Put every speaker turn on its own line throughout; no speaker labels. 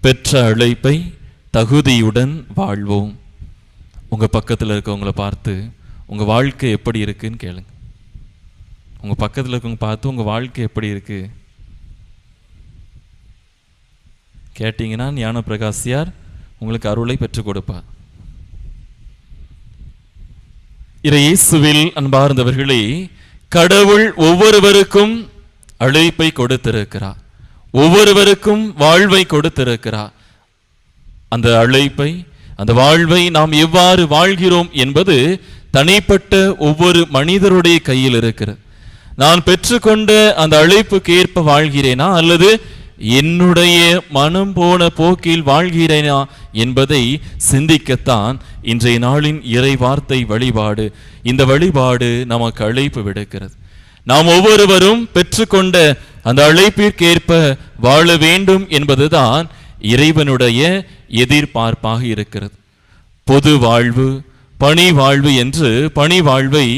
பெற்ற அழைப்பை தகுதியுடன் வாழ்வோம். உங்க பக்கத்துல இருக்கவங்கள பார்த்து உங்க வாழ்க்கை எப்படி இருக்குன்னு கேளுங்க. உங்க பக்கத்துல இருக்கவங்க பார்த்து உங்க வாழ்க்கை எப்படி இருக்கு? கேட்டிங்கன்னா ஞான பிரகாசியார் உங்களுக்கு அருளை பெற்றுக் கொடுப்பார். இறை இயேசுவில் அன்பார்ந்தவர்களே கடவுள் ஒவ்வொருவருக்கும் அழைப்பை கொடுத்திருக்கிறார். ஒவ்வொருவருக்கும் வாழ்வை கொடுத்திருக்கிறார். அந்த அழைப்பை அந்த வாழ்வை நாம் எவ்வாறு வாழ்கிறோம் என்பது தனிப்பட்ட ஒவ்வொரு மனிதருடைய கையில் இருக்கிறது. நான் பெற்றுக்கொண்ட அந்த அழைப்புக்கு ஏற்ப வாழ்கிறேனா அல்லது என்னுடைய மனம் போன போக்கில் வாழ்கிறேனா என்பதை சிந்திக்கத்தான் இன்றைய நாளின் இறை வார்த்தை வழிபாடு இந்த வழிபாடு நமக்கு அழைப்பு விடுக்கிறது. நாம் ஒவ்வொருவரும் பெற்றுக்கொண்ட அந்த அழைப்பிற்கேற்ப வாழ வேண்டும் என்பதுதான் இறைவனுடைய எதிர்பார்ப்பாக இருக்கிறது. பொது வாழ்வு பணி வாழ்வு என்று பணி வாழ்வை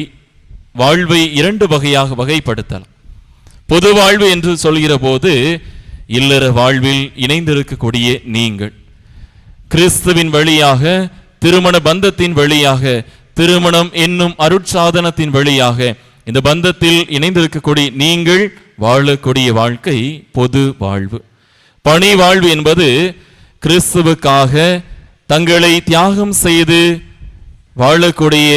வாழ்வை இரண்டு வகையாக வகைப்படுத்தலாம். பொது வாழ்வு என்று சொல்கிற போது இல்லற வாழ்வில் இணைந்திருக்கக்கூடிய நீங்கள். கிறிஸ்துவின் வழியாக திருமண பந்தத்தின் வழியாக திருமணம் என்னும் அருட்சாதனத்தின் வழியாக இந்த பந்தத்தில் இணைந்திருக்கக்கூடிய நீங்கள் வாழக்கூடிய வாழ்க்கை பொது வாழ்வு. பணி வாழ்வு என்பது கிறிஸ்துவுக்காக தங்களை தியாகம் செய்து வாழக்கூடிய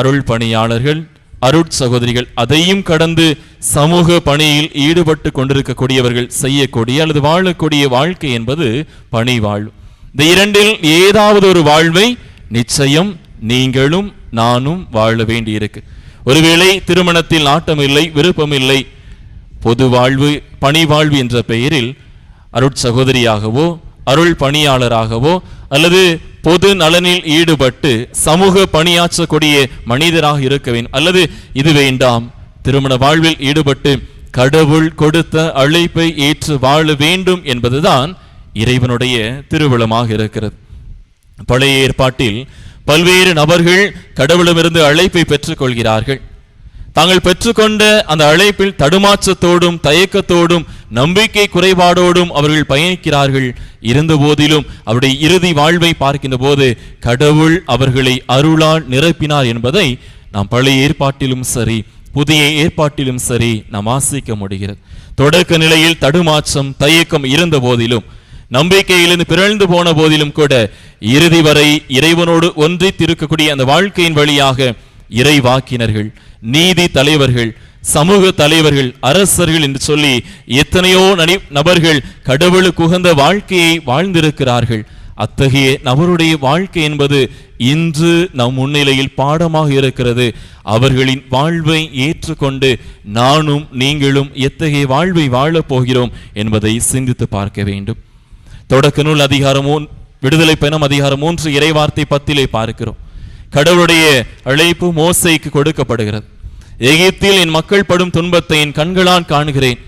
அருள் பணியாளர்கள் அருட் சகோதரிகள் அதையும் கடந்து சமூக பணியில் ஈடுபட்டு கொண்டிருக்கக்கூடியவர்கள் செய்யக்கூடிய அல்லது வாழக்கூடிய வாழ்க்கை என்பது பணி வாழ்வு. இந்த இரண்டில் ஏதாவது ஒரு வாழ்வை நிச்சயம் நீங்களும் நானும் வாழ வேண்டியிருக்கு. ஒருவேளை திருமணத்தில் நாட்டம் இல்லை விருப்பம் இல்லை பொது வாழ்வு பணி வாழ்வு என்ற பெயரில் அருட் சகோதரியாகவோ அருள் பணியாளராகவோ அல்லது பொது நலனில் ஈடுபட்டு சமூக பணியாற்றக்கூடிய மனிதராக இருக்க வேண்டும். அல்லது இது வேண்டாம் திருமண வாழ்வில் ஈடுபட்டு கடவுள் கொடுத்த அழைப்பை ஏற்று வாழ வேண்டும் என்பதுதான் இறைவனுடைய திருவிழமாக இருக்கிறது. பழைய ஏற்பாட்டில் பல்வேறு நபர்கள் கடவுளமிருந்து அழைப்பை பெற்றுக் கொள்கிறார்கள் தாங்கள் பெற்றுக்கொண்ட அந்த அழைப்பில் தடுமாற்றத்தோடும் தயக்கத்தோடும் நம்பிக்கை குறைபாடோடும் அவர்கள் பயணிக்கிறார்கள். இருந்த போதிலும் அவருடைய இறுதி வாழ்வை பார்க்கின்ற போது கடவுள் அவர்களை அருளால் நிரப்பினார் என்பதை நாம் பழைய ஏற்பாட்டிலும் சரி புதிய ஏற்பாட்டிலும் சரி நாம் ஆசிக்க முடிகிறது. தொடக்க நிலையில் தடுமாற்றம் தயக்கம் இருந்த போதிலும் நம்பிக்கையிலிருந்து பிறழ்ந்து போன போதிலும் கூட இறுதி வரை இறைவனோடு ஒன்றித்திருக்கக்கூடிய அந்த வாழ்க்கையின் வழியாக இறைவாக்கினர்கள் நீதி தலைவர்கள் சமூக தலைவர்கள் அரசர்கள் என்று சொல்லி எத்தனையோ நடி நபர்கள் கடவுளுக்கு உகந்த வாழ்க்கையை வாழ்ந்திருக்கிறார்கள். அத்தகைய நபருடைய வாழ்க்கை என்பது இன்று நம் முன்னிலையில் பாடமாக இருக்கிறது. அவர்களின் வாழ்வை ஏற்றுக்கொண்டு நானும் நீங்களும் எத்தகைய வாழ்வை வாழப் போகிறோம் என்பதை சிந்தித்து பார்க்க வேண்டும். தொடக்க நூல் அதிகாரம் விடுதலை பயணம் அதிகாரம் மூன்று இறைவார்த்தை பத்திலே பார்க்கிறோம். கடவுளுடைய அழைப்பு மோசைக்கு கொடுக்கப்படுகிறது. எகிப்தில் என் மக்கள் படும் துன்பத்தை என் கண்களால் காண்கிறேன்.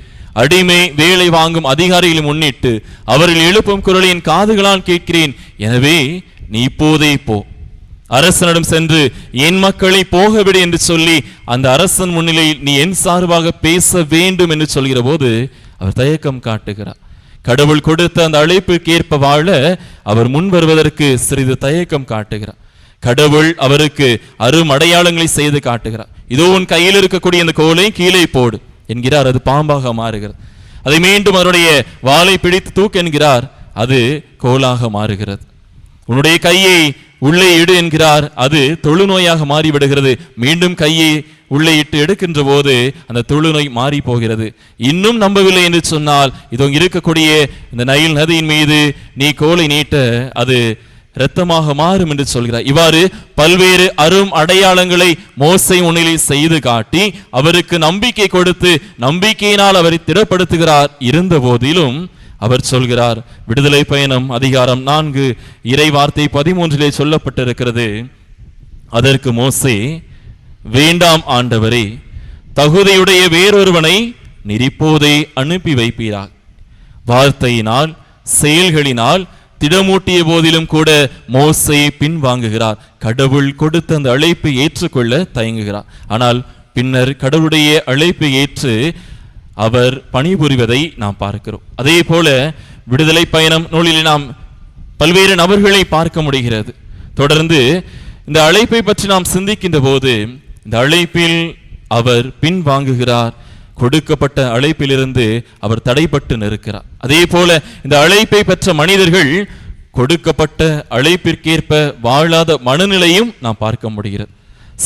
அடிமை வேலை வாங்கும் அதிகாரிகளை முன்னிட்டு அவர்கள் எழுப்பும் குரலை என் காதுகளால் கேட்கிறேன். எனவே நீ இப்போதே போ. அரசனிடம் சென்று என் மக்களை போகவிடு என்று சொல்லி அந்த அரசன் முன்னிலையில் நீ என் சார்பாக பேச வேண்டும் என்று சொல்கிற போது அவர் தயக்கம் காட்டுகிறார். கடவுள் கொடுத்த அந்த அழைப்புக்கு ஏற்ப வாழ அவர் முன் வருவதற்கு சிறிது தயக்கம் காட்டுகிறார். கடவுள் அவருக்கு அரும் அடையாளங்களை செய்து காட்டுகிறார். இதோ உன் கையில் இருக்கக்கூடிய அந்த கோலை கீழே போடு என்கிறார். அது பாம்பாக மாறுகிறது. அதை மீண்டும் அவருடைய வாளை பிடித்து தூக்கு என்கிறார். அது கோலாக மாறுகிறது. உன்னுடைய கையை உள்ளே இடு என்கிறார். அது தொழுநோயாக மாறிவிடுகிறது. மீண்டும் கையை உள்ளே இட்டு எடுக்கின்ற போது அந்த தொழுநோய் மாறி போகிறது இன்னும் நம்பவில்லை என்று சொன்னால் இதோ இருக்கக்கூடிய இந்த நைல் நதியின் மீது நீ கோலை நீட்ட அது இரத்தமாக மாறும் என்று சொல்கிறார். இவ்வாறு பல்வேறு அரும் அடையாளங்களை மோசை முன்னிலை செய்து காட்டி அவருக்கு நம்பிக்கை கொடுத்து நம்பிக்கையினால் அவரை திடப்படுத்துகிறார் இருந்த போதிலும் அவர் சொல்கிறார் விடுதலை பயணம் அதிகாரம் நான்கு இறை வார்த்தை பதிமூன்றிலே சொல்லப்பட்டிருக்கிறது. அதற்கு மோசே வேண்டாம் ஆண்டவரே தகுதியுடைய வேறொருவனை நெறிப்போதை அனுப்பி வைப்பீராக. வார்த்தையினால் செயல்களினால் திடமூட்டிய போதிலும் கூட மோசை பின்வாங்குகிறார். கடவுள் கொடுத்த அந்த அழைப்பை ஏற்றுக்கொள்ள தயங்குகிறார். ஆனால் பின்னர் கடவுளுடைய அழைப்பை ஏற்று அவர் பணிபுரிவதை நாம் பார்க்கிறோம். அதே போல விடுதலை பயணம் நூலில் நாம் பல்வேறு நபர்களை பார்க்க முடிகிறது. தொடர்ந்து இந்த அழைப்பை பற்றி நாம் சிந்திக்கின்ற போது இந்த அழைப்பில் அவர் பின்வாங்குகிறார். கொடுக்கப்பட்ட அழைப்பிலிருந்து அவர் தடைப்பட்டு நிற்கிறார். அதே போல இந்த அழைப்பை பெற்ற மனிதர்கள் கொடுக்கப்பட்ட அழைப்பிற்கேற்ப வாழாத மனநிலையும் நாம் பார்க்க முடிகிறது.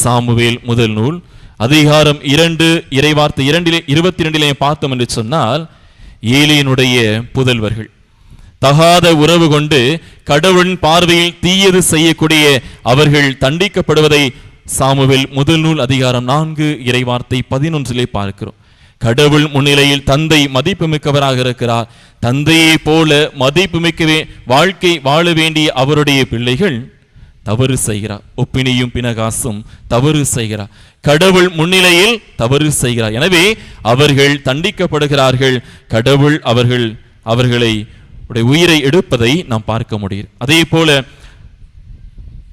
சாமுவேல் முதல் நூல் அதிகாரம் இரண்டு இறைவார்த்தை இரண்டிலே இருபத்தி இரண்டிலே பார்த்தோம் என்று சொன்னால் ஏலியனுடைய புதல்வர்கள். தகாத உறவு கொண்டு கடவுளின் பார்வையில் தீயது செய்யக்கூடிய அவர்கள் தண்டிக்கப்படுவதை சாமுவேல் முதல் நூல் அதிகாரம் நான்கு இறைவார்த்தை பதினொன்றிலே பார்க்கிறோம். கடவுள் முன்னிலையில் தந்தை மதிப்புமிக்கவராக இருக்கிறார். தந்தையை போல மதிப்புமிக்கவே வாழ்க்கை வாழ வேண்டிய அவருடைய பிள்ளைகள் தவறு செய்கிறார். ஒப்பினியும் பினகாசும் தவறு செய்கிறார். கடவுள் முன்னிலையில் தவறு செய்கிறார். எனவே அவர்கள் தண்டிக்கப்படுகிறார்கள். கடவுள் அவர்கள் அவர்களை உடைய உயிரை எடுப்பதை நாம் பார்க்க முடியும். அதே போல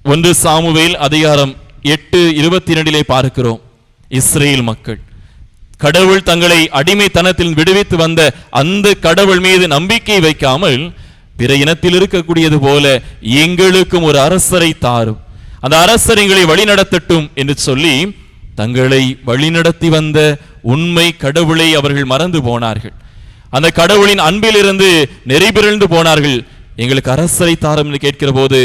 ஒன்று சாமுவேல் அதிகாரம் எட்டு இருபத்தி இரண்டிலே பார்க்கிறோம். இஸ்ரேல் மக்கள். கடவுள் தங்களை அடிமைத்தனத்தில் விடுவித்து வந்த அந்த கடவுள் மீது நம்பிக்கை வைக்காமல் பிற இனத்தில் இருக்கக்கூடியது போல எங்களுக்கும் ஒரு அரசரை தாரும். அந்த அரசர் எங்களை வழிநடத்தட்டும் என்று சொல்லி தங்களை வழிநடத்தி வந்த உண்மை கடவுளை அவர்கள் மறந்து போனார்கள். அந்த கடவுளின் அன்பிலிருந்து நெறிபிறழ்ந்து போனார்கள். எங்களுக்கு அரசரை தாரும் என்று கேட்கிற போது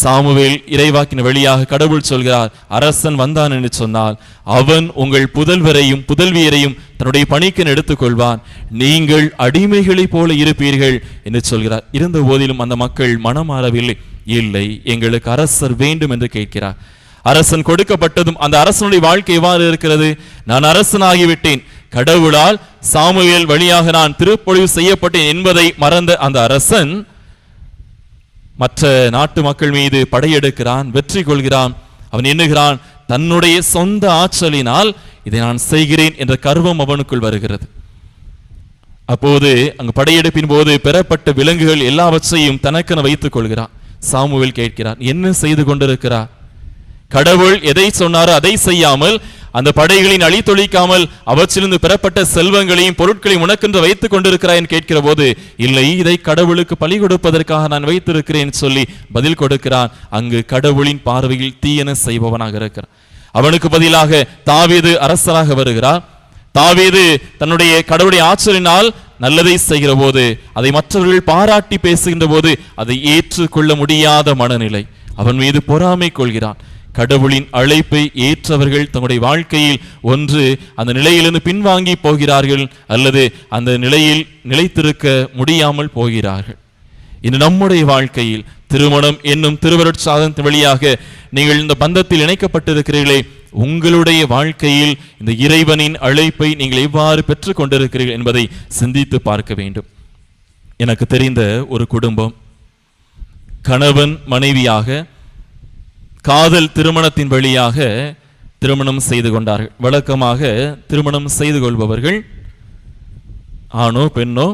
சாமுவேல் இறைவாக்கின் வழியாக கடவுள் சொல்கிறார் அரசன் வந்தான் என்று சொன்னால் அவன் உங்கள் புதல்வரையும் புதல்வியரையும் தன்னுடைய பணிக்கு எடுத்துக்கொள்வான். நீங்கள் அடிமைகளைப் போல இருப்பீர்கள் என்று சொல்கிறார். இருந்த போதிலும் அந்த மக்கள் மனமாறவில்லை இல்லை எங்களுக்கு அரசர் வேண்டும் என்று கேட்கிறார். அரசன் கொடுக்கப்பட்டதும் அந்த அரசனுடைய வாழ்க்கை எவ்வாறு இருக்கிறது? நான் அரசனாகிவிட்டேன். கடவுளால் சாமுவேல் வழியாக நான் திருப்பொழிவு செய்யப்பட்டேன் என்பதை மறந்த அந்த அரசன் மற்ற நாட்டு மக்கள் மீது படையெடுக்கிறான் வெற்றி கொள்கிறான் அவன் எண்ணுகிறான் தன்னுடைய சொந்த ஆற்றலினால் இதை நான் செய்கிறேன் என்ற கர்வம் அவனுக்குள் வருகிறது. அப்போது அங்கு படையெடுப்பின் போது பெறப்பட்ட விலங்குகள் எல்லாவற்றையும் தனக்கென வைத்துக் கொள்கிறான். சாமுவேல் கேட்கிறான் என்ன செய்து கொண்டிருக்கிறார் கடவுள் எதை சொன்னாரோ அதை செய்யாமல் அந்த படைகளின் அழித்தொழிக்காமல் அவற்றிலிருந்து பெறப்பட்ட செல்வங்களையும் பொருட்களையும் உனக்கென்று வைத்துக் கொண்டிருக்கிறாய் என்று கேட்கிற போது இல்லை இதை கடவுளுக்கு பலி கொடுப்பதற்காக நான் வைத்திருக்கிறேன் சொல்லி பதில் கொடுக்கிறான். அங்கு கடவுளின் பார்வையில் தீயன செய்பவனாக இருக்கிறான். அவனுக்கு பதிலாக தாவீது அரசராக வருகிறார். தாவீது தன்னுடைய கடவுளுடைய ஆற்றலினால் நல்லதை செய்கிற போது அதை மற்றவர்கள் பாராட்டி பேசுகின்ற போது அதை ஏற்றுக்கொள்ள முடியாத மனநிலை. அவன் மீது பொறாமை கொள்கிறான். கடவுளின் அழைப்பை ஏற்றவர்கள் தங்களுடைய வாழ்க்கையில் ஒன்று அந்த நிலையிலிருந்து பின்வாங்கி போகிறார்கள் அல்லது அந்த நிலையில் நிலைத்திருக்க முடியாமல் போகிறார்கள். இன்று நம்முடைய வாழ்க்கையில் திருமணம் என்னும் திருவருட்சாதனத்தின் வழியாக நீங்கள் இந்த பந்தத்தில் இணைக்கப்பட்டிருக்கிறீர்களே உங்களுடைய வாழ்க்கையில் இந்த இறைவனின் அழைப்பை நீங்கள் எவ்வாறு பெற்றுக் கொண்டிருக்கிறீர்கள் என்பதை சிந்தித்து பார்க்க வேண்டும். எனக்கு தெரிந்த ஒரு குடும்பம். கணவன் மனைவியாக காதல் திருமணத்தின் வழியாக திருமணம் செய்து கொண்டார்கள். வழக்கமாக திருமணம் செய்து கொள்பவர்கள் ஆணோ பெண்ணோ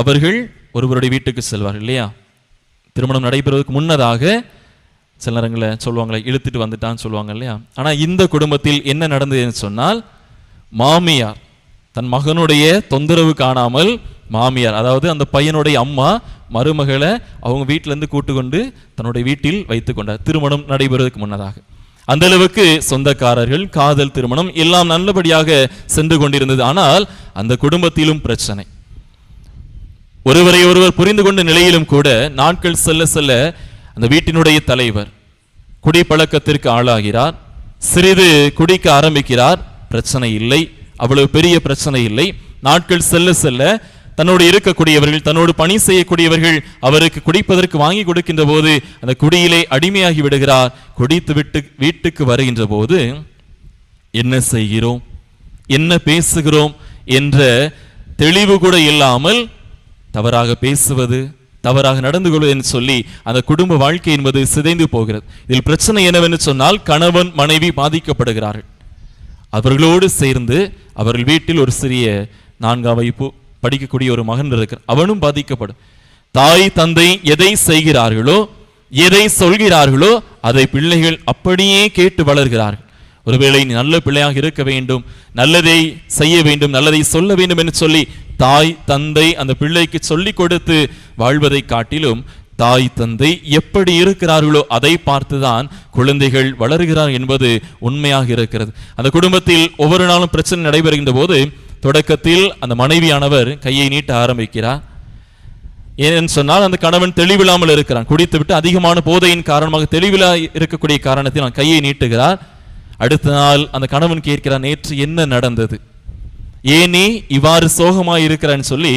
அவர்கள் ஒருவருடைய வீட்டுக்கு செல்வார்கள் இல்லையா? திருமணம் நடைபெறுவதற்கு முன்னதாக சில நேரங்களில் சொல்லுவாங்களே இழுத்துட்டு வந்துட்டான்னு சொல்லுவாங்க இல்லையா? ஆனால் இந்த குடும்பத்தில் என்ன நடந்ததுன்னு சொன்னால் மாமியார் தன் மகனுடைய தொந்தரவு காணாமல் மாமியார் அதாவது அந்த பையனுடைய அம்மா மருமகளை அவங்க வீட்டிலேருந்து கூட்டு கொண்டு தன்னுடைய வீட்டில் வைத்து கொண்டார். திருமணம் நடைபெறுவதற்கு முன்னதாக. அந்த அளவுக்கு சொந்தக்காரர்கள் காதல் திருமணம் எல்லாம் நல்லபடியாக சென்று கொண்டிருந்தது. ஆனால் அந்த குடும்பத்திலும் பிரச்சனை. ஒருவரை ஒருவர் புரிந்து கொண்ட நிலையிலும் கூட நாட்கள் செல்ல செல்ல அந்த வீட்டினுடைய தலைவர் குடிப்பழக்கத்திற்கு ஆளாகிறார். சிறிது குடிக்க ஆரம்பிக்கிறார். பிரச்சனை இல்லை. அவ்வளவு பெரிய பிரச்சனை இல்லை. நாட்கள் செல்ல செல்ல தன்னோடு இருக்கக்கூடியவர்கள் தன்னோடு பணி செய்யக்கூடியவர்கள் அவருக்கு குடிப்பதற்கு வாங்கி கொடுக்கின்ற போது அந்த குடியிலே அடிமையாகி விடுகிறார். குடித்து விட்டு வீட்டுக்கு வருகின்ற போது என்ன செய்கிறோம்? என்ன பேசுகிறோம்? என்ற தெளிவு கூட இல்லாமல் தவறாக பேசுவது தவறாக நடந்து கொள்வது என்று சொல்லி அந்த குடும்ப வாழ்க்கை என்பது சிதைந்து போகிறது. இதில் பிரச்சனை என்னவென்று சொன்னால் கணவன் மனைவி பாதிக்கப்படுகிறார்கள். அவர்களோடு சேர்ந்து அவர்கள் வீட்டில் ஒரு சிறிய நான்காம் வகுப்பு படிக்கக்கூடிய ஒரு மகன் இருக்கிறார் அவனும் பாதிக்கப்படும். தாய் தந்தை எதை செய்கிறார்களோ எதை சொல்கிறார்களோ அதை பிள்ளைகள் அப்படியே கேட்டு வளர்கிறார்கள். ஒருவேளை நீ நல்ல பிள்ளையாக இருக்க வேண்டும் நல்லதை செய்ய வேண்டும் நல்லதை சொல்ல வேண்டும் என்று சொல்லி தாய் தந்தை அந்த பிள்ளைக்கு சொல்லிக் கொடுத்து வாழ்வதை காட்டிலும் தாய் தந்தை எப்படி இருக்கிறார்களோ அதை பார்த்துதான் குழந்தைகள் வளர்கிறார் என்பது உண்மையாக இருக்கிறது. அந்த குடும்பத்தில் ஒவ்வொரு நாளும் பிரச்சனை நடைபெறுகின்ற போது தொடக்கத்தில் அந்த மனைவியானவர் கையை நீட்ட ஆரம்பிக்கிறார். ஏன்னு சொன்னால் அந்த கணவன் தெளிவில்லாமல் இருக்கிறான். குடித்து விட்டு அதிகமான போதையின் காரணமாக தெளிவிலா இருக்கக்கூடிய காரணத்தில் அவன் கையை நீட்டுகிறார். அடுத்த நாள் அந்த கணவன் கேட்கிறான் நேற்று என்ன நடந்தது? ஏன் நீ இவ்வாறு சோகமாக இருக்கிறான்னு சொல்லி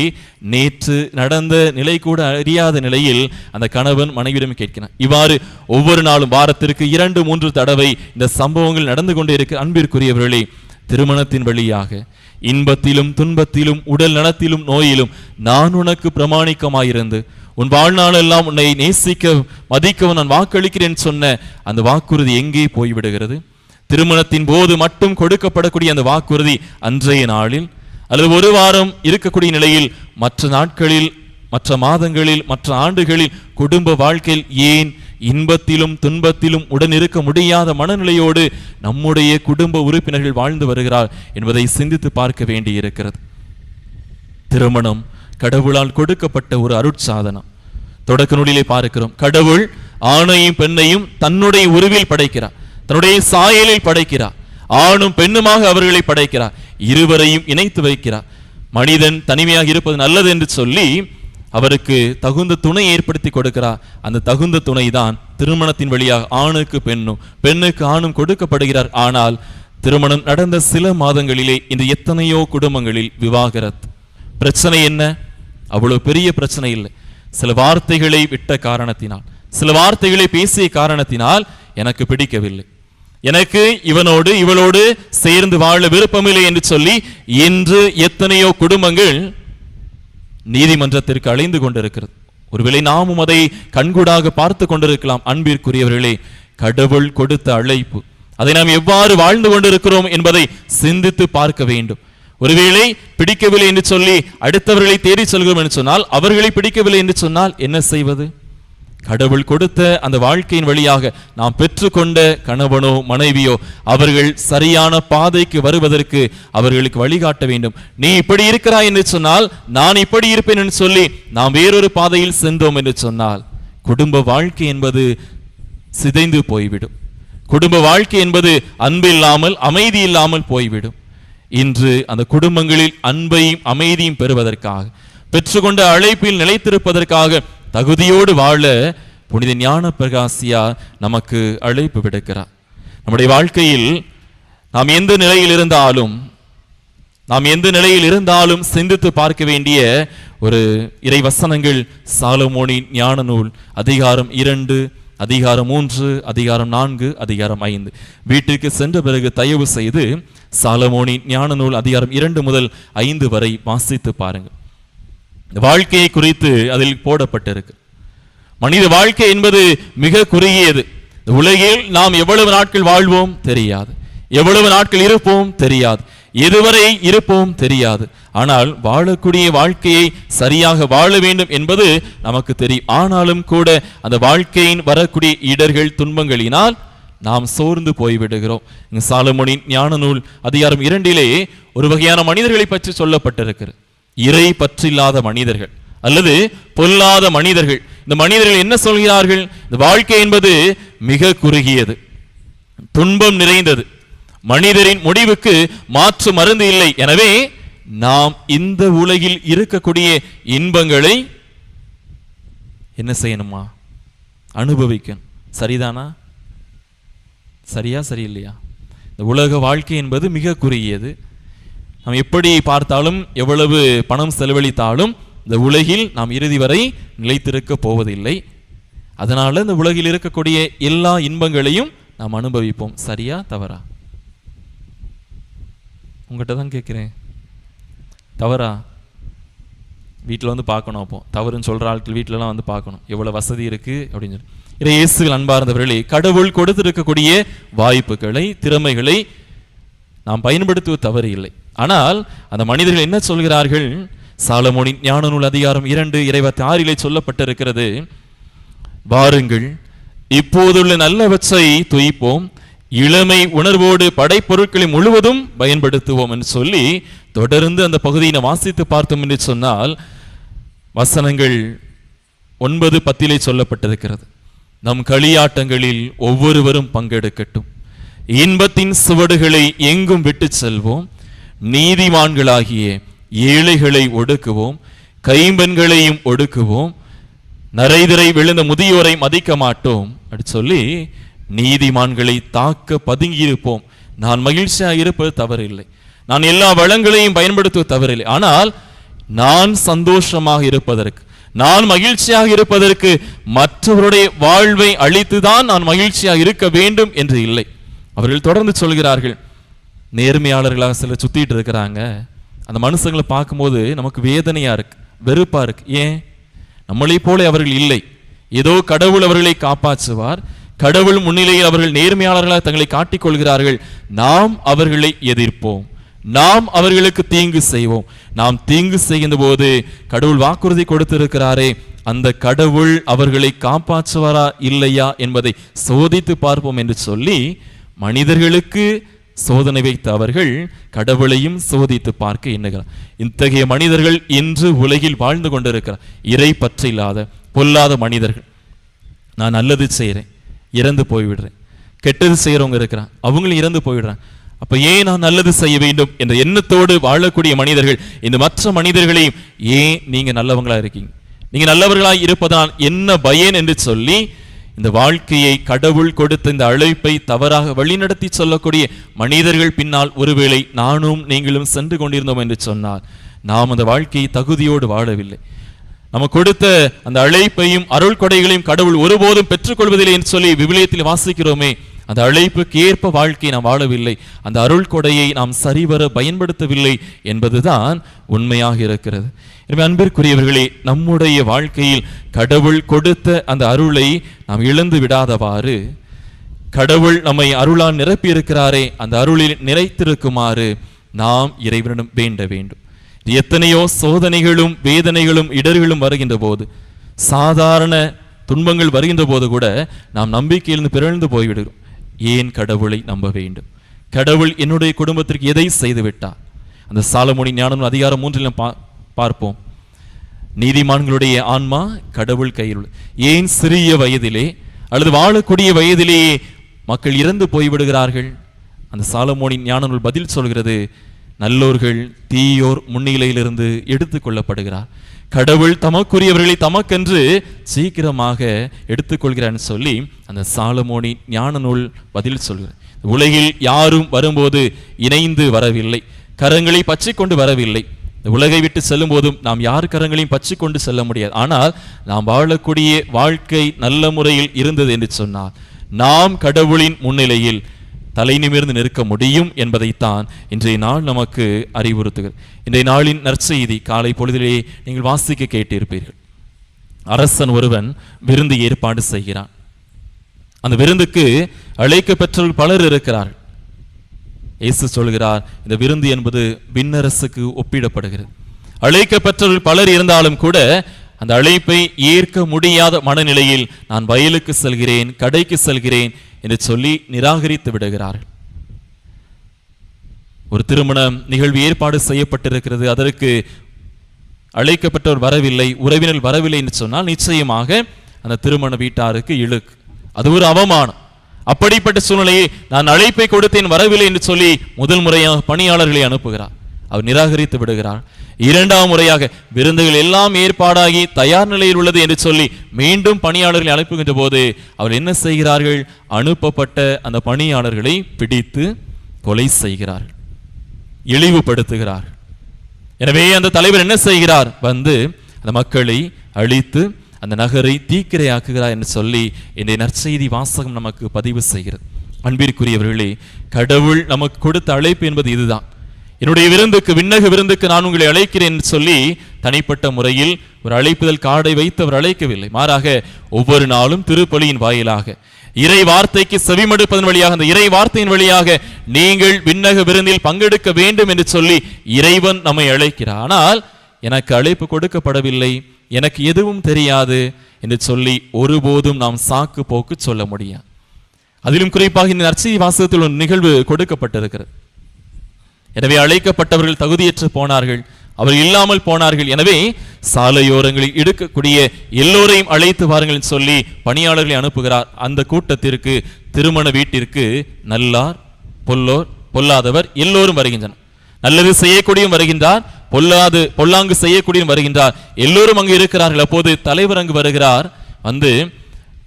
நேற்று நடந்த நிலை கூட அறியாத நிலையில் அந்த கணவன் மனைவியிடம் கேட்கிறான். இவ்வாறு ஒவ்வொரு நாளும் வாரத்திற்கு இரண்டு மூன்று தடவை இந்த சம்பவங்கள் நடந்து கொண்டே இருக்க. அன்பிற்குரியவர்களே திருமணத்தின் வழியாக இன்பத்திலும் துன்பத்திலும் உடல் நலத்திலும் நோயிலும் நான் உனக்கு பிரமாணிக்கமாயிருந்து உன் வாழ்நாளெல்லாம் உன்னை நேசிக்க மதிக்கவும் நான் வாக்களிக்கிறேன் சொன்ன அந்த வாக்குறுதி எங்கே போய்விடுகிறது? திருமணத்தின் போது மட்டும் கொடுக்கப்படக்கூடிய அந்த வாக்குறுதி அன்றைய நாளில் அல்லது ஒரு வாரம் இருக்கக்கூடிய நிலையில் மற்ற நாட்களில் மற்ற மாதங்களில் மற்ற ஆண்டுகளில் குடும்ப வாழ்க்கையில் ஏன் இன்பத்திலும் துன்பத்திலும் உடன் இருக்க முடியாத மனநிலையோடு நம்முடைய குடும்ப உறுப்பினர்கள் வாழ்ந்து வருகிறார் என்பதை சிந்தித்து பார்க்க வேண்டியிருக்கிறது. திருமணம் கடவுளால் கொடுக்கப்பட்ட ஒரு அருட்சாதனம். தொடக்க நூலிலே பார்க்கிறோம். கடவுள் ஆணையும் பெண்ணையும் தன்னுடைய உருவில் படைக்கிறார். தன்னுடைய சாயலில் படைக்கிறார். ஆணும் பெண்ணுமாக அவர்களை படைக்கிறார். இருவரையும் இணைத்து வைக்கிறார். மனிதன் தனிமையாக இருப்பது நல்லது என்று சொல்லி அவருக்கு தகுந்த துணை ஏற்படுத்தி கொடுக்கிறார் அந்த தகுந்த துணை தான் திருமணத்தின் வழியாக ஆணுக்கு பெண்ணும் பெண்ணுக்கு ஆணும் கொடுக்கப்படுகிறார். ஆனால் திருமணம் நடந்த சில மாதங்களிலே இந்த எத்தனையோ குடும்பங்களில் விவாகரத். பிரச்சனை என்ன? அவ்வளவு பெரிய பிரச்சனை இல்லை. சில வார்த்தைகளை விட்ட காரணத்தினால் சில வார்த்தைகளை பேசிய காரணத்தினால் எனக்கு பிடிக்கவில்லை. எனக்கு இவனோடு இவளோடு சேர்ந்து வாழ விருப்பமில்லை என்று சொல்லி இன்று எத்தனையோ குடும்பங்கள் நீதிமன்றத்திற்கு அழிந்து கொண்டிருக்கிறது. ஒருவேளை நாமும் அதை கண்கூடாக பார்த்து கொண்டிருக்கலாம் அன்பிற்குரியவர்களே. கடவுள் கொடுத்த அழைப்பு. அதை நாம் எவ்வாறு வாழ்ந்து கொண்டிருக்கிறோம் என்பதை சிந்தித்து பார்க்க வேண்டும். ஒருவேளை பிடிக்கவில்லை என்று சொல்லி அடுத்தவர்களை தேடி சொல்கிறோம் என்று சொன்னால் அவர்களை பிடிக்கவில்லை என்று சொன்னால் என்ன செய்வது? கடவுள் கொடுத்த அந்த வாழ்க்கையின் வழியாக நாம் பெற்றுக்கொண்ட கணவனோ மனைவியோ அவர்கள் சரியான பாதைக்கு வருவதற்கு அவர்களுக்கு வழிகாட்ட வேண்டும். நீ இப்படி இருக்கிறாய் என்று சொன்னால் நான் இப்படி இருப்பேன் என்று சொல்லி நாம் வேறொரு பாதையில் சென்றோம் என்று சொன்னால் குடும்ப வாழ்க்கை என்பது சிதைந்து போய்விடும். குடும்ப வாழ்க்கை என்பது அன்பு இல்லாமல் அமைதி இல்லாமல் போய்விடும். இன்று அந்த குடும்பங்களில் அன்பையும் அமைதியும் பெறுவதற்காக பெற்றுக்கொண்ட அழைப்பில் நிலைத்திருப்பதற்காக தகுதியோடு வாழ புனித ஞான பிரகாசியா நமக்கு அழைப்பு விடுக்கிறார். நம்முடைய வாழ்க்கையில் நாம் எந்த நிலையில் இருந்தாலும் நாம் எந்த நிலையில் இருந்தாலும் சிந்தித்து பார்க்க வேண்டிய ஒரு இறை வசனங்கள் ஞான நூல் அதிகாரம் இரண்டு அதிகாரம் மூன்று அதிகாரம் நான்கு அதிகாரம் ஐந்து. வீட்டிற்கு சென்ற பிறகு தயவு செய்து சாலமோனி ஞான நூல் அதிகாரம் இரண்டு முதல் ஐந்து வரை வாசித்து பாருங்கள். வாழ்க்கையை குறித்து அதில் போடப்பட்டிருக்கு. மனித வாழ்க்கை என்பது மிக குறுகியது. உலகில் நாம் எவ்வளவு நாட்கள் வாழ்வோம் தெரியாது. எவ்வளவு நாட்கள் இருப்போம் தெரியாது. எதுவரை இருப்போம் தெரியாது. ஆனால் வாழக்கூடிய வாழ்க்கையை சரியாக வாழ வேண்டும் என்பது நமக்கு தெரியும். ஆனாலும் கூட அந்த வாழ்க்கையின் வரக்கூடிய இடர்கள் துன்பங்களினால் நாம் சோர்ந்து போய்விடுகிறோம். இங்கு சாலமோனின் ஞான நூல் அதிகாரம் இரண்டிலே ஒரு வகையான மனிதர்களை பற்றி சொல்லப்பட்டிருக்கிறது. இறை பற்றில்லாத மனிதர்கள் அல்லது பொல்லாத மனிதர்கள். இந்த மனிதர்கள் என்ன சொல்கிறார்கள்? இந்த வாழ்க்கை என்பது மிக குறுகியது துன்பம் நிறைந்தது. மனிதரின் முடிவுக்கு மாற்று மருந்து இல்லை. எனவே நாம் இந்த உலகில் இருக்கக்கூடிய இன்பங்களை என்ன செய்யணுமா? அனுபவிக்கணும். சரிதானா? சரியா சரியில்லையா? இந்த உலக வாழ்க்கை என்பது மிக குறுகியது. நாம் எப்படி பார்த்தாலும் எவ்வளவு பணம் செலவழித்தாலும் இந்த உலகில் நாம் இறுதி வரை நிலைத்திருக்க போவதில்லை. அதனால இந்த உலகில் இருக்கக்கூடிய எல்லா இன்பங்களையும் நாம் அனுபவிப்போம். சரியா தவறா? உங்ககிட்ட தான் கேட்குறேன். தவறா? வீட்டில் வந்து பார்க்கணும் அப்போ. தவறுன்னு சொல்கிற ஆட்கள் வீட்டிலலாம் வந்து பார்க்கணும். எவ்வளோ வசதி இருக்குது அப்படின்னு சொல்லி. இறை இயேசுகள் அன்பார்ந்தவர்களே கடவுள் கொடுத்திருக்கக்கூடிய வாய்ப்புகளை திறமைகளை நாம் பயன்படுத்துவது தவறு இல்லை. ஆனால் அந்த மனிதர்கள் என்ன சொல்கிறார்கள்? சாலமோனின் ஞான நூல் அதிகாரம் இரண்டு இருபத்தி ஆறிலே சொல்லப்பட்டிருக்கிறது. வாருங்கள் இப்போதுள்ள நல்லவற்றை துய்ப்போம். இளமை உணர்வோடு படைப்பொருட்களை முழுவதும் பயன்படுத்துவோம் என்று சொல்லி தொடர்ந்து அந்த பகுதியை வாசித்து பார்த்தோம் என்று சொன்னால் வசனங்கள் ஒன்பது பத்திலே சொல்லப்பட்டிருக்கிறது. நம் களியாட்டங்களில் ஒவ்வொருவரும் பங்கெடுக்கட்டும். இன்பத்தின் சுவடுகளை எங்கும் விட்டு செல்வோம். நீதிமான்களாகிய ஏழைகளை ஒடுக்குவோம் கைம்பெண்களையும் ஒடுக்குவோம் நரைதிரை விழுந்த முதியோரை மதிக்க மாட்டோம் அப்படி சொல்லி நீதிமான்களை தாக்க பதுங்கியிருப்போம். நான் மகிழ்ச்சியாக இருப்பது தவறில்லை. நான் எல்லா வளங்களையும் பயன்படுத்துவது தவறில்லை. ஆனால் நான் சந்தோஷமாக இருப்பதற்கு நான் மகிழ்ச்சியாக இருப்பதற்கு மற்றவருடைய வாழ்வை அழித்துதான் நான் மகிழ்ச்சியாக இருக்க வேண்டும் என்று இல்லை. அவர்கள் தொடர்ந்து சொல்கிறார்கள் நேர்மையாளர்களாக சிலர் சுத்திட்டு இருக்கிறாங்க. அந்த மனுஷங்களை பார்க்கும்போது நமக்கு வேதனையாக இருக்கு வெறுப்பாக இருக்கு. ஏன்? நம்மளை போல அவர்கள் இல்லை. ஏதோ கடவுள் அவர்களை காப்பாற்றுவார். கடவுள் முன்னிலையில் அவர்கள் நேர்மையாளர்களாக தங்களை காட்டிக் கொள்கிறார்கள் நாம் அவர்களை எதிர்ப்போம். நாம் அவர்களுக்கு தீங்கு செய்வோம். நாம் தீங்கு செய்கின்ற போது கடவுள் வாக்குறுதி கொடுத்திருக்கிறாரே அந்த கடவுள் அவர்களை காப்பாற்றுவாரா இல்லையா என்பதை சோதித்து பார்ப்போம் என்று சொல்லி மனிதர்களுக்கு சோதனை வைத்த அவர்கள் கடவுளையும் சோதித்து பார்க்க எண்ணுகிறார். இத்தகைய மனிதர்கள் இன்று உலகில் வாழ்ந்து கொண்டிருக்கிறார் இறை பற்றில்லாத பொல்லாத மனிதர்கள். நான் நல்லது செய்கிறேன் இறந்து போய்விடுறேன். கெட்டது செய்கிறவங்க இருக்கிறான் அவங்களும் இறந்து போயிடுறான் அப்ப ஏன் நான் நல்லது செய்ய வேண்டும் என்ற எண்ணத்தோடு வாழக்கூடிய மனிதர்கள் இந்த மற்ற மனிதர்களையும் ஏன் நீங்க நல்லவங்களா இருக்கீங்க? நீங்க நல்லவர்களாக இருப்பதால் என்ன பயன்? என்று சொல்லி இந்த வாழ்க்கையை கடவுள் கொடுத்த இந்த அழைப்பை தவறாக வழிநடத்தி சொல்லக்கூடிய மனிதர்கள் பின்னால் ஒருவேளை நானும் நீங்களும் சென்று கொண்டிருந்தோம் என்று சொன்னால் நாம் அந்த வாழ்க்கையை தகுதியோடு வாழவில்லை. நம்ம கொடுத்த அந்த அழைப்பையும் அருள் கொடைகளையும் கடவுள் ஒருபோதும் பெற்றுக்கொள்வதில்லை என்று சொல்லி விவிலியத்தில் வாசிக்கிறோமே அந்த அழைப்புக்கு ஏற்ப வாழ்க்கை நாம் வாழவில்லை. அந்த அருள் கொடையை நாம் சரிவர பயன்படுத்தவில்லை என்பதுதான் உண்மையாக இருக்கிறது. எனவே அன்பிற்குரியவர்களே நம்முடைய வாழ்க்கையில் கடவுள் கொடுத்த அந்த அருளை நாம் இழந்து விடாதவாறு கடவுள் நம்மை அருளால் நிரப்பியிருக்கிறாரே அந்த அருளில் நிறைத்திருக்குமாறு நாம் இறைவனிடம் வேண்ட வேண்டும். எத்தனையோ சோதனைகளும் வேதனைகளும் இடர்களும் வருகின்ற போது சாதாரண துன்பங்கள் வருகின்ற போது கூட நாம் நம்பிக்கையிலிருந்து பிறழ்ந்து போய்விடுகிறோம். ஏன் கடவுளை நம்ப வேண்டும்? கடவுள் என்னுடைய குடும்பத்திற்கு எதை செய்து விட்டார் அந்த சாலமொழி ஞானம் அதிகாரம் மூன்றில் பா- பார்ப்போம். நீதிமான்களுடைய ஆன்மா கடவுள் கையில் உள்ளது ஏன் சிறிய வயதிலே அல்லது வாழக்கூடிய வயதிலேயே மக்கள் இறந்து போய்விடுகிறார்கள்? அந்த சாலமோனின் ஞான நூல் பதில் சொல்கிறது நல்லோர்கள் தீயோர் முன்னிலையிலிருந்து எடுத்துக் கொள்ளப்படுகிறார். கடவுள் தமக்குரியவர்களை தமக்கென்று சீக்கிரமாக எடுத்துக்கொள்கிறான்னு சொல்லி அந்த சாலமோனி ஞான நூல் பதில் சொல்கிறார். உலகில் யாரும் வரும்போது இணைந்து வரவில்லை. கரங்களை பற்றி கொண்டு வரவில்லை. உலகை விட்டு செல்லும் போதும் நாம் யார் கரங்களையும் பற்றி கொண்டு செல்ல முடியாது. ஆனால் நாம் வாழக்கூடிய வாழ்க்கை நல்ல முறையில் இருந்தது என்று சொன்னால் நாம் கடவுளின் முன்னிலையில் தலை நிமிர்ந்து நிற்க முடியும் என்பதைத்தான் இன்றைய நாள் நமக்கு அறிவுறுத்துகிறது. இன்றைய நாளின் நற்செய்தி காலை பொழுதிலே நீங்கள் வாசிக்க கேட்டிருப்பீர்கள். அரசன் ஒருவன் விருந்து ஏற்பாடு செய்கிறான். அந்த விருந்துக்கு அழைக்க பெற்றவர்கள் பலர் இருக்கிறார்கள். இயேசு சொல்கிறார் இந்த விருந்து என்பது விண்ணரசுக்கு ஒப்பிடப்படுகிறது. அழைக்க பெற்றவர்கள் பலர் இருந்தாலும் கூட அந்த அழைப்பை ஏற்க முடியாத மனநிலையில் நான் வயலுக்கு செல்கிறேன் கடைக்கு செல்கிறேன் என்று சொல்லி நிராகரித்து விடுகிறார்கள். ஒரு திருமணம் நிகழ்வு ஏற்பாடு செய்யப்பட்டிருக்கிறது. அதற்கு அழைக்கப்பட்டவர் வரவில்லை உறவினர் வரவில்லை என்று சொன்னால் நிச்சயமாக அந்த திருமண வீட்டாருக்கு இழுக்கு அது ஒரு அவமானம். அப்படிப்பட்ட சூழ்நிலையை நான் அழைப்பை கொடுத்தேன் வரவில்லை என்று சொல்லி முதல் முறையாக பணியாளர்களை அனுப்புகிறார். அவர் நிராகரித்து விடுகிறார். இரண்டாம் முறையாக விருந்துகள் எல்லாம் ஏற்பாடாகி தயார் நிலையில் உள்ளது என்று சொல்லி மீண்டும் பணியாளர்களை அனுப்புகின்ற போது அவர் என்ன செய்கிறார்கள்? அனுப்பப்பட்ட அந்த பணியாளர்களை பிடித்து கொலை செய்கிறார்கள் இழிவுபடுத்துகிறார். எனவே அந்த தலைவர் என்ன செய்கிறார்? வந்து அந்த மக்களை அழித்து அந்த நகரை தீக்கிரையாக்குகிறார் என்று சொல்லி இந்த நற்செய்தி வாசகம் நமக்கு பதிவு செய்கிறது. அன்பிற்குரியவர்களே கடவுள் நமக்கு கொடுத்த அழைப்பு என்பது இதுதான். என்னுடைய விருந்துக்கு விண்ணக விருந்துக்கு நான் உங்களை அழைக்கிறேன் சொல்லி தனிப்பட்ட முறையில் ஒரு அழைப்புதல் கார்டை வைத்து அவர் அழைக்கவில்லை. மாறாக ஒவ்வொரு நாளும் திருப்பலியின் வாயிலாக இறை வார்த்தைக்கு செவிமடுப்பதன் வழியாக அந்த இறை வார்த்தையின் வழியாக நீங்கள் விண்ணக விருந்தில் பங்கெடுக்க வேண்டும் என்று சொல்லி இறைவன் நம்மை அழைக்கிறார். ஆனால் எனக்கு அழைப்பு கொடுக்கப்படவில்லை. எனக்கு எதுவும் தெரியாது என்று சொல்லி ஒருபோதும் நாம் சாக்கு போக்கு சொல்ல முடியாது. அதிலும் குறிப்பாக இந்த நற்செய்தி வாசகத்தில் ஒரு நிகழ்வு கொடுக்கப்பட்டிருக்கிறது. எனவே அழைக்கப்பட்டவர்கள் தகுதியற்று போனார்கள். அவர் இல்லாமல் போனார்கள். எனவே சாலையோரங்களில் எடுக்கக்கூடிய எல்லோரையும் அழைத்து வாருங்கள் சொல்லி பணியாளர்களை அனுப்புகிறார். அந்த கூட்டத்திற்கு திருமண வீட்டிற்கு நல்லார் பொல்லோர் பொல்லாதவர் எல்லோரும் வருகின்றனர். நல்லது செய்யக்கூடியும் வருகின்றார் பொல்லாது பொல்லாங்கு செய்யக்கூடியும் வருகின்றார். எல்லோரும் அங்கு இருக்கிறார்கள். அப்போது தலைவர் அங்கு வருகிறார். வந்து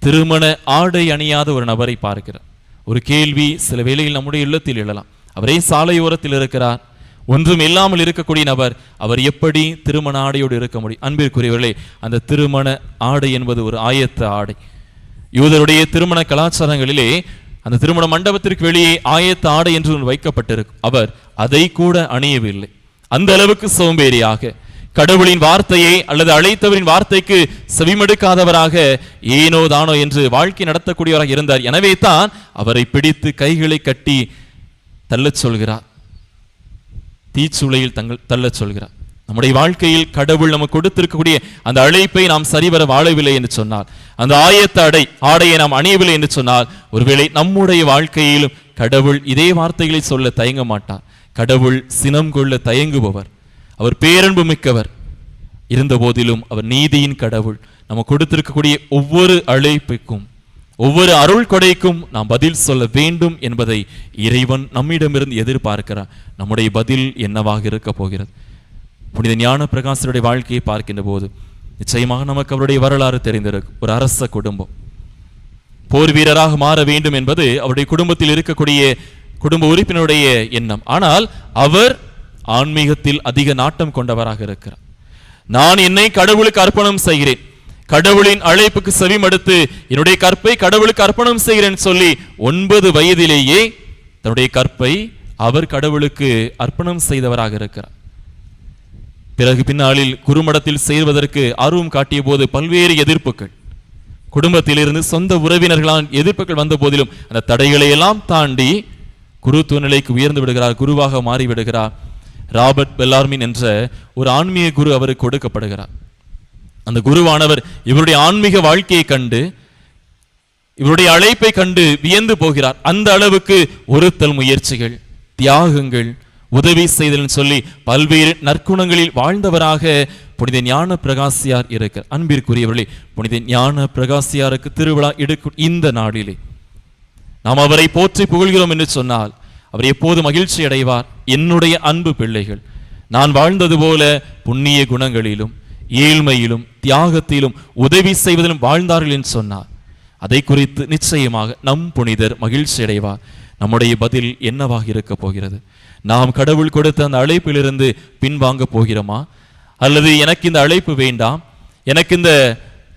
திருமண ஆடை அணியாத ஒரு நபரை பார்க்கிறார். ஒரு கேள்வி சில வேளையில் நம்முடைய இல்லத்தில் எழலாம். அவரே சாலையோரத்தில் இருக்கிறார்? ஒன்றும் இல்லாமல் இருக்கக்கூடிய நபர் அவர் எப்படி திருமண ஆடையோடு இருக்க முடியும்? அன்பிற்குரியவர்களே அந்த திருமண ஆடை என்பது ஒரு ஆயத்த ஆடை. யூதருடைய திருமண கலாச்சாரங்களிலே அந்த திருமண மண்டபத்திற்கு வெளியே ஆயத்த ஆடை என்று ஒன்று வைக்கப்பட்டிருக்கும். அவர் அதை கூட அணியவில்லை. அந்த அளவுக்கு சோம்பேறியாக கடவுளின் வார்த்தையை அல்லது அழைத்தவரின் வார்த்தைக்கு செவிமடுக்காதவராக ஏனோ தானோ என்று வாழ்க்கை நடத்தக்கூடியவராக இருந்தார். எனவே தான் அவரை பிடித்து கைகளை கட்டி தள்ளச் சொல்கிறார். தீச்சுளையில் தங்கள் தள்ளச் சொல்கிறார். நம்முடைய வாழ்க்கையில் கடவுள் நமக்கு கொடுத்திருக்கக்கூடிய அந்த அழைப்பை நாம் சரிவர வாழவில்லை என்று சொன்னால் அந்த ஆயத்த அடை ஆடையை நாம் அணியவில்லை என்று சொன்னால் ஒருவேளை நம்முடைய வாழ்க்கையிலும் கடவுள் இதே வார்த்தைகளை சொல்ல தயங்க மாட்டார். கடவுள் சினம் கொள்ள தயங்குபவர். அவர் பேரன்பு மிக்கவர். இருந்த போதிலும் அவர் நீதியின் கடவுள். நம்ம கொடுத்திருக்கக்கூடிய ஒவ்வொரு அழைப்புக்கும் ஒவ்வொரு அருள் கொடைக்கும் நாம் பதில் சொல்ல வேண்டும் என்பதை இறைவன் நம்மிடமிருந்து எதிர்பார்க்கிறார். நம்முடைய பதில் என்னவாக இருக்க போகிறது? புனித ஞான பிரகாசனுடைய வாழ்க்கையை பார்க்கின்ற போது நிச்சயமாக நமக்கு அவருடைய வரலாறு தெரிந்திருக்கும். ஒரு அரச குடும்பம். போர் வீரராக மாற வேண்டும் என்பது அவருடைய குடும்பத்தில் இருக்கக்கூடிய குடும்ப உறுப்பினருடைய எண்ணம். ஆனால் அவர் ஆன்மீகத்தில் அதிக நாட்டம் கொண்டவராக இருக்கிறார். நான் என்னை கடவுளுக்கு அர்ப்பணம் செய்கிறேன். கடவுளின் அழைப்புக்கு செவிமடுத்து என்னுடைய கற்பை கடவுளுக்கு அர்ப்பணம் செய்கிறேன் சொல்லி ஒன்பது வயதிலேயே தன்னுடைய கற்பை அவர் கடவுளுக்கு அர்ப்பணம் செய்தவராக இருக்கிறார். பிறகு பின்னாளில் குறுமடத்தில் சேர்வதற்கு ஆர்வம் காட்டிய போது பல்வேறு எதிர்ப்புகள். குடும்பத்திலிருந்து சொந்த உறவினர்களால் எதிர்ப்புகள் வந்த போதிலும் அந்த தடைகளை எல்லாம் தாண்டி குருத்துவ நிலைக்கு உயர்ந்து விடுகிறார் குருவாக மாறிவிடுகிறார். ராபர்ட் பெல்லார்மின் என்ற ஒரு ஆன்மீக குரு அவருக்கு கொடுக்கப்படுகிறார். அந்த குருவானவர் இவருடைய ஆன்மீக வாழ்க்கையை கண்டு இவருடைய அழைப்பை கண்டு வியந்து போகிறார். அந்த அளவுக்கு ஒருத்தல் முயற்சிகள் தியாகங்கள் உதவி செய்தல் சொல்லி பல்வேறு நற்குணங்களில் வாழ்ந்தவராக புனித ஞான பிரகாசியார் இருக்க அன்பிற்குரியவர்களே புனித ஞான பிரகாசியாருக்கு திருவிழா எடுக்கும் இந்த நாளிலே நாம் அவரை போற்றி புகழ்கிறோம் என்று சொன்னால் அவர் எப்போது மகிழ்ச்சி அடைவார் என்னுடைய அன்பு பிள்ளைகள் நான் வாழ்ந்தது போல புண்ணிய குணங்களிலும் ஏழ்மையிலும் தியாகத்திலும் உதவி செய்வதிலும் வாழ்ந்தார்கள் என்று சொன்னார். அதை குறித்து நிச்சயமாக நம் புனிதர் மகிழ்ச்சி அடைவார் நம்முடைய பதில் என்னவாக இருக்க போகிறது? நாம் கடவுள் கொடுத்த அந்த அழைப்பிலிருந்து பின்வாங்க போகிறோமா? அல்லது எனக்கு இந்த அழைப்பு வேண்டாம்? எனக்கு இந்த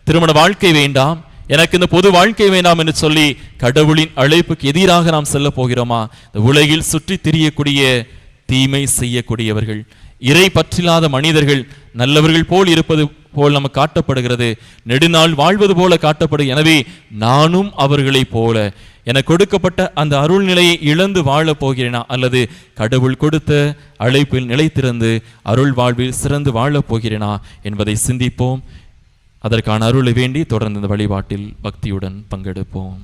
திருமண வாழ்க்கை வேண்டாம்? எனக்கு இந்த பொது வாழ்க்கை வேண்டாம் என்று சொல்லி கடவுளின் அழைப்புக்கு எதிராக நாம் செல்ல போகிறோமா? இந்த உலகில் சுற்றி திரியக்கூடிய தீமை செய்யக்கூடியவர்கள் இறை பற்றில்லாத மனிதர்கள் நல்லவர்கள் போல் இருப்பது போல் நமக்கு காட்டப்படுகிறது. நெடுநாள் வாழ்வது போல காட்டப்படும் எனவே நானும் அவர்களைப் போல எனக்கு கொடுக்கப்பட்ட அந்த அருள் நிலையை இழந்து வாழப் போகிறேனா? அல்லது கடவுள் கொடுத்த அழைப்பில் நிலைத்திருந்து அருள் வாழ்வில் சிறந்து வாழப் போகிறேனா? என்பதை சிந்திப்போம். அதற்கான அருளை வேண்டி தொடர்ந்து இந்த வழிபாட்டில் பக்தியுடன் பங்கெடுப்போம்.